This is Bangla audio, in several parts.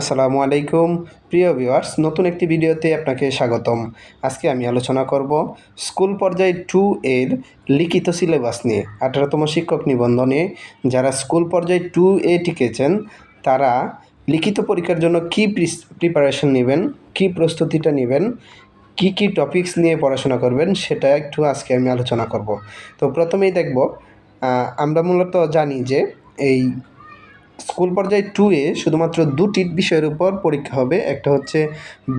আসসালামু আলাইকুম। প্রিয় ভিউয়ার্স, নতুন একটি ভিডিওতে আপনাকে স্বাগতম। আজকে আমি আলোচনা করব স্কুল পর্যায়ে টু এর লিখিত সিলেবাস নিয়ে। আঠারোতম শিক্ষক নিবন্ধনে যারা স্কুল পর্যায়ে টু এ টিকেছেন, তারা লিখিত পরীক্ষার জন্য কী প্রিপারেশন নেবেন, কী প্রস্তুতিটা নেবেন, কী কী টপিকস নিয়ে পড়াশোনা করবেন, সেটা একটু আজকে আমি আলোচনা করব। তো প্রথমেই দেখব আমরা মূলত জানি যে এই স্কুল পর্যায়ে টু এ শুধুমাত্র দুটি বিষয়ের উপর পরীক্ষা হবে, একটা হচ্ছে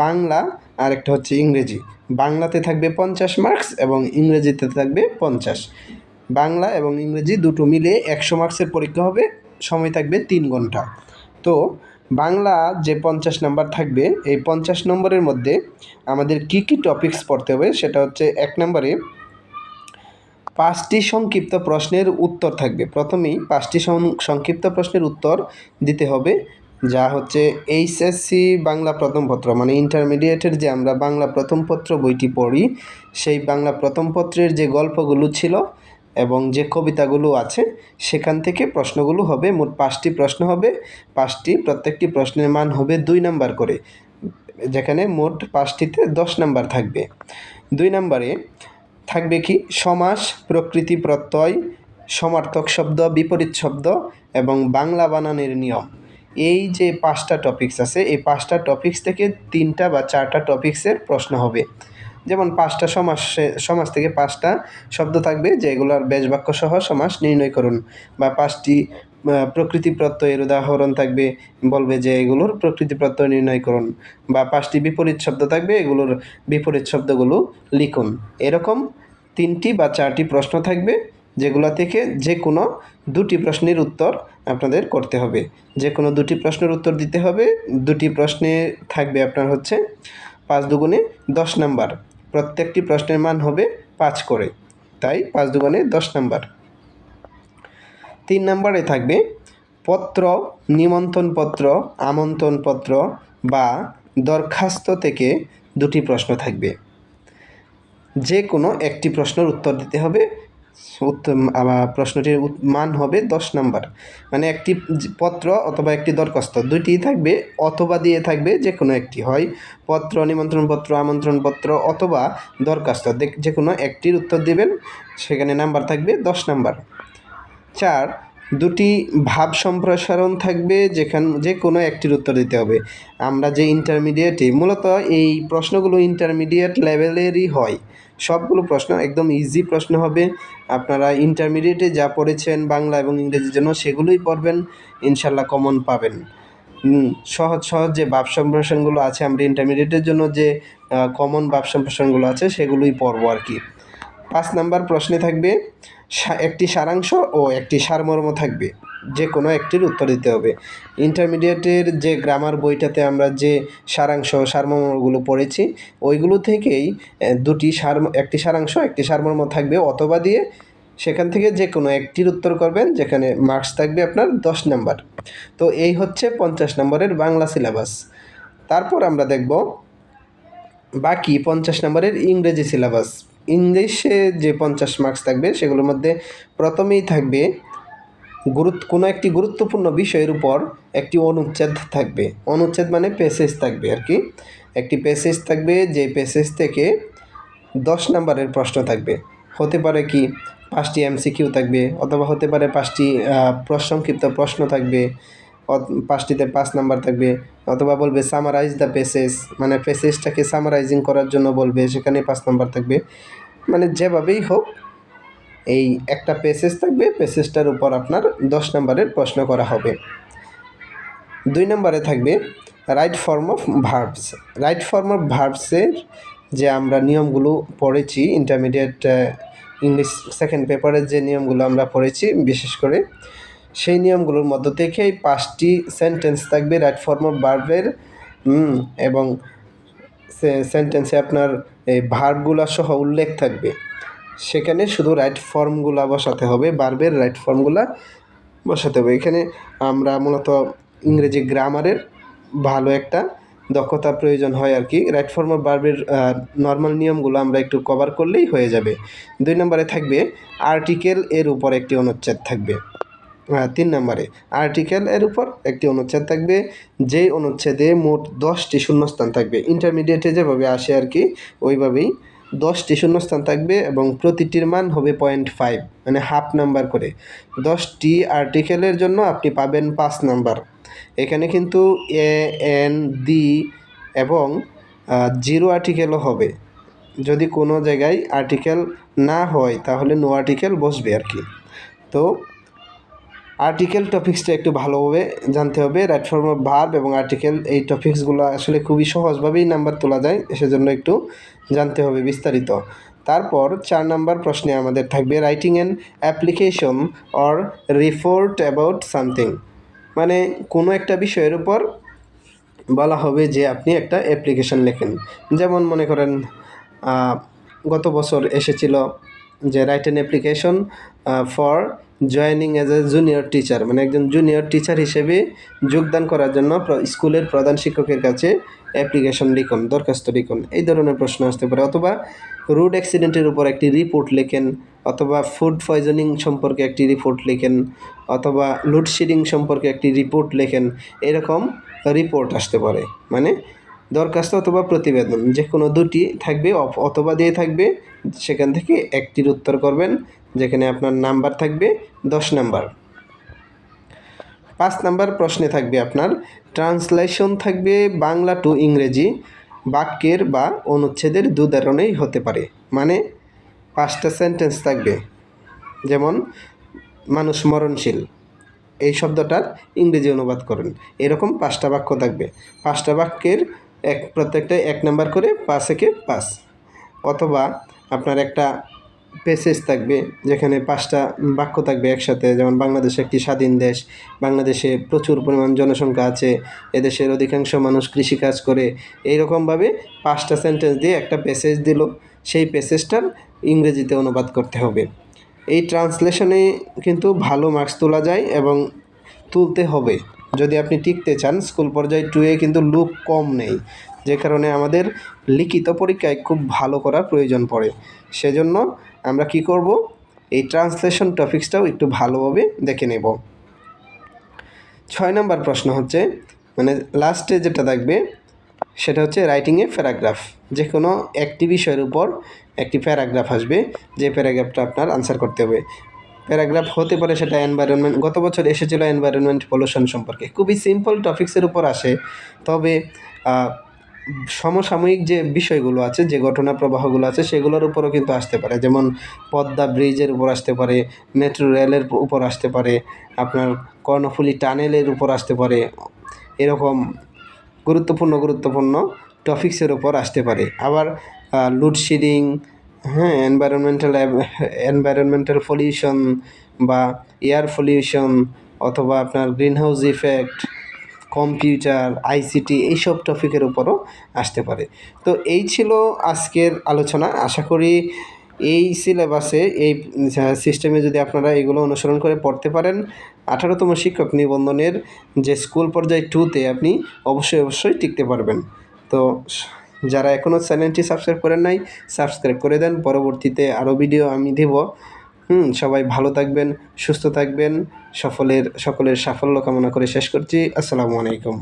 বাংলা আর একটা হচ্ছে ইংরেজি। বাংলাতে থাকবে পঞ্চাশ মার্কস এবং ইংরেজিতে থাকবে পঞ্চাশ। বাংলা এবং ইংরেজি দুটো মিলে একশো মার্কসের পরীক্ষা হবে, সময় থাকবে তিন ঘণ্টা। তো বাংলা যে পঞ্চাশ নাম্বার থাকবে, এই পঞ্চাশ নম্বরের মধ্যে আমাদের কী কী টপিকস পড়তে হবে সেটা হচ্ছে এক নম্বরে পাঁচটি সংক্ষিপ্ত প্রশ্নের উত্তর থাকবে। প্রথমেই পাঁচটি সংক্ষিপ্ত প্রশ্নের উত্তর দিতে হবে, যা হচ্ছে এইচএসসি বাংলা প্রথম পত্র মানে ইন্টারমিডিয়েটের যে আমরা বাংলা প্রথম পত্র বইটি পড়ি, সেই বাংলা প্রথম পত্রের যে গল্পগুলো ছিল এবং যে কবিতাগুলো আছে, সেখান থেকে প্রশ্নগুলো হবে। মোট পাঁচটি প্রশ্ন হবে। পাঁচটি, প্রত্যেকটি প্রশ্নের মান হবে দুই নাম্বার করে, যেখানে মোট পাঁচটিতে দশ নাম্বার থাকবে। দুই নাম্বারে থাকবে কি? সমাস, প্রকৃতি প্রত্যয়, সমার্থক শব্দ, বিপরীত শব্দ এবং বাংলা বানানের নিয়ম। এই যে পাঁচটা টপিকস আছে, এই পাঁচটা টপিক্স থেকে তিনটা বা চারটা টপিক্সের প্রশ্ন হবে। যেমন পাঁচটা সমাস সমাজ থেকে পাঁচটা শব্দ থাকবে, যেগুলোর বেশবাক্য সহ সমাস নির্ণয় করুন। বা পাঁচটি প্রকৃতি প্রত্যয়ের উদাহরণ থাকবে, বলবে যে এগুলোর প্রকৃতি প্রত্যয় নির্ণয় করুন বা পাঁচটি বিপরীত শব্দ থাকবে, এগুলোর বিপরীত শব্দগুলো লিখুন। এরকম তিনটি বা চারটি প্রশ্ন থাকবে, যেগুলো থেকে যে কোনো দুটি প্রশ্নের উত্তর আপনাদের করতে হবে। যে কোনো দুটি প্রশ্নের উত্তর দিতে হবে, দুটি প্রশ্নে থাকবে আপনার হচ্ছে পাঁচ দুগুণে দশ নাম্বার। প্রত্যেকটি প্রশ্নের মান হবে পাঁচ করে, তাই পাঁচ দুগুণে দশ নাম্বার। তিন নম্বরে থাকবে পত্র, নিমন্ত্রণপত্র, আমন্ত্রণপত্র বা দরখাস্ত থেকে দুটি প্রশ্ন থাকবে। যে কোনো একটি প্রশ্নের উত্তর দিতে হবে। উত্তর প্রশ্নটির মান হবে দশ নাম্বার। মানে একটি পত্র অথবা একটি দরখাস্ত দুইটিই থাকবে অথবা দিয়ে থাকবে যে কোনো একটি। হয় পত্র, নিমন্ত্রণপত্র, আমন্ত্রণপত্র অথবা দরখাস্ত। যে কোনো একটির উত্তর দিবেন, সেখানে নাম্বার থাকবে দশ নাম্বার। চার, দুটি ভাব সম্প্রসারণ থাকবে যেখান যে কোনো একটির উত্তর দিতে হবে। আমরা যে ইন্টারমিডিয়েটে মূলত এই প্রশ্নগুলো ইন্টারমিডিয়েট লেভেলেরই হয়। সবগুলো প্রশ্ন একদম ইজি প্রশ্ন হবে। আপনারা ইন্টারমিডিয়েটে যা পড়েছেন বাংলা এবং ইংরেজির জন্য সেগুলোই পড়বেন ইনশাল্লাহ কমন পাবেন। সহজ সহজ যে ভাব সম্প্রসারণগুলো আছে, আমরা ইন্টারমিডিয়েটের জন্য যে কমন ভাব সম্প্রসারণগুলো আছে, সেগুলোই পড়ব আর কি। পাঁচ নাম্বার প্রশ্নে থাকবে একটি সারাংশ ও একটি সারমর্ম থাকবে। যে কোনো একটির উত্তর দিতে হবে। ইন্টারমিডিয়েটের যে গ্রামার বইটাতে আমরা যে সারাংশ, সারমর্মগুলো পড়েছি, ওইগুলো থেকেই দুটি সার একটি সারাংশ, একটি সারমর্ম থাকবে। অথবা দিয়ে সেখান থেকে যে কোনো একটির উত্তর করবেন, যেখানে মার্কস থাকবে আপনার দশ নাম্বার। তো এই হচ্ছে পঞ্চাশ নম্বরের বাংলা সিলেবাস। তারপর আমরা দেখব বাকি পঞ্চাশ নম্বরের ইংরেজি সিলেবাস। ইংলিশে যে পঞ্চাশ মার্কস থাকবে, সেগুলোর মধ্যে প্রথমেই থাকবে গুরুত্ব, কোনো একটি গুরুত্বপূর্ণ বিষয়ের উপর একটি অনুচ্ছেদ থাকবে। অনুচ্ছেদ মানে প্যাসেজ থাকবে আর কি। একটি প্যাসেজ থাকবে, যে প্যাসেজ থেকে দশ নম্বরের প্রশ্ন থাকবে। হতে পারে কি, পাঁচটি এমসিকিউ থাকবে, অথবা হতে পারে পাঁচটি প্রসংক্ষিপ্ত প্রশ্ন থাকবে। পাঁচটিতে পাঁচ নাম্বার থাকবে। অথবা বলবে সামারাইজ দ্য পেসেজ মানে পেসেজটাকে সামারাইজিং করার জন্য বলবে সেখানে পাঁচ নাম্বার থাকবে। মানে যেভাবেই হোক, এই একটা পেসেজ থাকবে পেসেজটার উপর আপনার দশ নম্বরের প্রশ্ন করা হবে। দুই নম্বরে থাকবে right form of verbs right form of ভার্বসের যে আমরা নিয়মগুলো পড়েছি ইন্টারমিডিয়েট ইংলিশ সেকেন্ড পেপারের যে নিয়মগুলো আমরা পড়েছি, বিশেষ করে সেই নিয়মগুলোর মধ্য থেকেই পাঁচটি সেন্টেন্স থাকবে রাইট ফর্ম অফ ভার্বের এবং সেন্টেন্সে আপনার এই ভার্বগুলো সহ উল্লেখ থাকবে। সেখানে শুধু রাইট ফর্মগুলো বসাতে হবে বার্বের রাইট ফর্মগুলো বসাতে হবে। এখানে আমরা মূলত ইংরেজি গ্রামারের ভালো একটা দক্ষতা প্রয়োজন হয় আর কি। রাইট ফর্ম অফ বার্বের নর্মাল নিয়মগুলো আমরা একটু কভার করলেই হয়ে যাবে। দুই নম্বরে থাকবে আর্টিকেল এর উপর একটি অনুচ্ছেদ থাকবে। তিন নম্বরে আর্টিকেল এর উপর একটি অনুচ্ছেদ থাকবে। যেই অনুচ্ছেদে মোট দশটি শূন্যস্থান থাকবে। ইন্টারমিডিয়েটে যেভাবে আসে আর কি, ওইভাবেই দশটি শূন্যস্থান থাকবে এবং প্রতিটির মান হবে পয়েন্ট ফাইভ মানে হাফ নাম্বার করে। দশটি আর্টিকেলের জন্য আপনি পাবেন পাঁচ নাম্বার এখানে কিন্তু এ এন ডি এবং জিরো আর্টিকেলও হবে। যদি কোনো জায়গায় আর্টিকেল না হয়, তাহলে নো আর্টিকেল বসবে আর কি। তো আর্টিকেল টপিক্সটা একটু ভালোভাবে জানতে হবে। রাইট ফর্ম অফ ভার্ব এবং আর্টিকেল এই টপিক্সগুলো আসলে খুবই সহজভাবেই নাম্বার তোলা যায়, সেজন্য একটু জানতে হবে বিস্তারিত। তারপর চার নাম্বার প্রশ্নে আমাদের থাকবে writing an application or report about something মানে কোনো একটা বিষয়ের উপর বলা হবে যে আপনি একটা অ্যাপ্লিকেশন লেখেন। যেমন মনে করেন গত বছর এসেছিল যে write an application for joining as a junior teacher মানে একজন জুনিয়র টিচার হিসেবে যোগদান করার জন্য স্কুলের প্রধান শিক্ষকের কাছে অ্যাপ্লিকেশন লিখুন, দরখাস্ত লিখুন। এই ধরনের প্রশ্ন আসতে পারে। অথবা রোড অ্যাক্সিডেন্টের উপর একটি রিপোর্ট লেখেন, অথবা ফুড পয়জনিং সম্পর্কে একটি রিপোর্ট লেখেন, অথবা লোডশেডিং সম্পর্কে একটি রিপোর্ট লেখেন। এরকম রিপোর্ট আসতে পারে। মানে দরখাস্ত অথবা প্রতিবেদন যে কোনো দুটি থাকবে, অথবা দিয়ে থাকবে, সেখান থেকে একটির উত্তর করবেন। যেখানে আপনার নাম্বার থাকবে দশ নাম্বার। পাঁচ নাম্বার প্রশ্নে থাকবে আপনার, ট্রান্সলেশন থাকবে বাংলা টু ইংরেজি, বাক্যের বা অনুচ্ছেদের দু ধরনেই হতে পারে। মানে পাঁচটা সেন্টেন্স থাকবে। যেমন, মানুষ মরণশীল। এই শব্দটার ইংরেজি অনুবাদ করেন। এরকম পাঁচটা বাক্য থাকবে। পাঁচটা বাক্যের এক, প্রত্যেকটা এক নাম্বার করে পাঁচ একে পাঁচ। অথবা আপনার একটা পেসেজ থাকবে, যেখানে পাঁচটা বাক্য থাকবে একসাথে। যেমন, বাংলাদেশ একটি স্বাধীন দেশ, বাংলাদেশে প্রচুর পরিমাণ জনসংখ্যা আছে, এদেশের অধিকাংশ মানুষ কৃষিকাজ করে। এইরকমভাবে পাঁচটা সেন্টেন্স দিয়ে একটা প্যাসেজ দিল, সেই প্যাসেজটার ইংরেজিতে অনুবাদ করতে হবে। এই ট্রান্সলেশনে কিন্তু ভালো মার্কস তোলা যায় এবং তুলতে হবে। যদি আপনি টিকতে চান স্কুল পর্যায়ে টুয়ে কিন্তু লুক কম নেই, যে কারণে আমাদের লিখিত পরীক্ষায় খুব ভালো করার প্রয়োজন পড়ে। সেজন্য আমরা কি করব? এই ট্রান্সলেশন টপিক্সটাও একটু ভালোভাবে দেখে নেব। ছয় নম্বর প্রশ্ন হচ্ছে মানে লাস্টে যেটা থাকবে, সেটা হচ্ছে রাইটিংয়ে প্যারাগ্রাফ যে কোনো একটি বিষয়ের উপর একটি প্যারাগ্রাফ আসবে, যে প্যারাগ্রাফটা আপনার আনসার করতে হবে। প্যারাগ্রাফ হতে পারে সেটা এনভায়রনমেন্ট গত বছর এসেছিল এনভায়রনমেন্ট পলিউশন সম্পর্কে। খুবই সিম্পল টপিক্সের উপর আসে। তবে সমসাময়িক যে বিষয়গুলো আছে, যে ঘটনা প্রবাহগুলো আছে, সেগুলোর উপরও কিন্তু আসতে পারে। যেমন পদ্মা ব্রিজের উপর আসতে পারে, মেট্রো রেলের উপর আসতে পারে, আপনার কর্ণফুলী টানেলের উপর আসতে পারে, এরকম গুরুত্বপূর্ণ গুরুত্বপূর্ণ টপিক্সের উপর আসতে পারে। আবার লোডশেডিং হ্যাঁ এনভায়রনমেন্টাল এনভায়রনমেন্টাল পলিউশন বা এয়ার পলিউশন অথবা আপনার গ্রিনহাউস ইফেক্ট কম্পিউটার, আইসিটি এইসব টপিকের উপরও আসতে পারে। তো এই ছিল আজকের আলোচনা। আশা করি এই সিলেবাসে, এই সিস্টেমে যদি আপনারা এগুলো অনুসরণ করে পড়তে পারেন, আঠারোতম শিক্ষক নিবন্ধনের যে স্কুল পর্যায়ে টুতে আপনি অবশ্যই অবশ্যই টিকতে পারবেন। তো যারা এখনও চ্যানেলটি সাবস্ক্রাইব করেন নাই, সাবস্ক্রাইব করে দেন। পরবর্তীতে আরও ভিডিও আমি দেব। হুম, সবাই ভালো থাকবেন, সুস্থ থাকবেন সফলের সকলের সাফল্য কামনা করে শেষ করছি। আসসালামু আলাইকুম।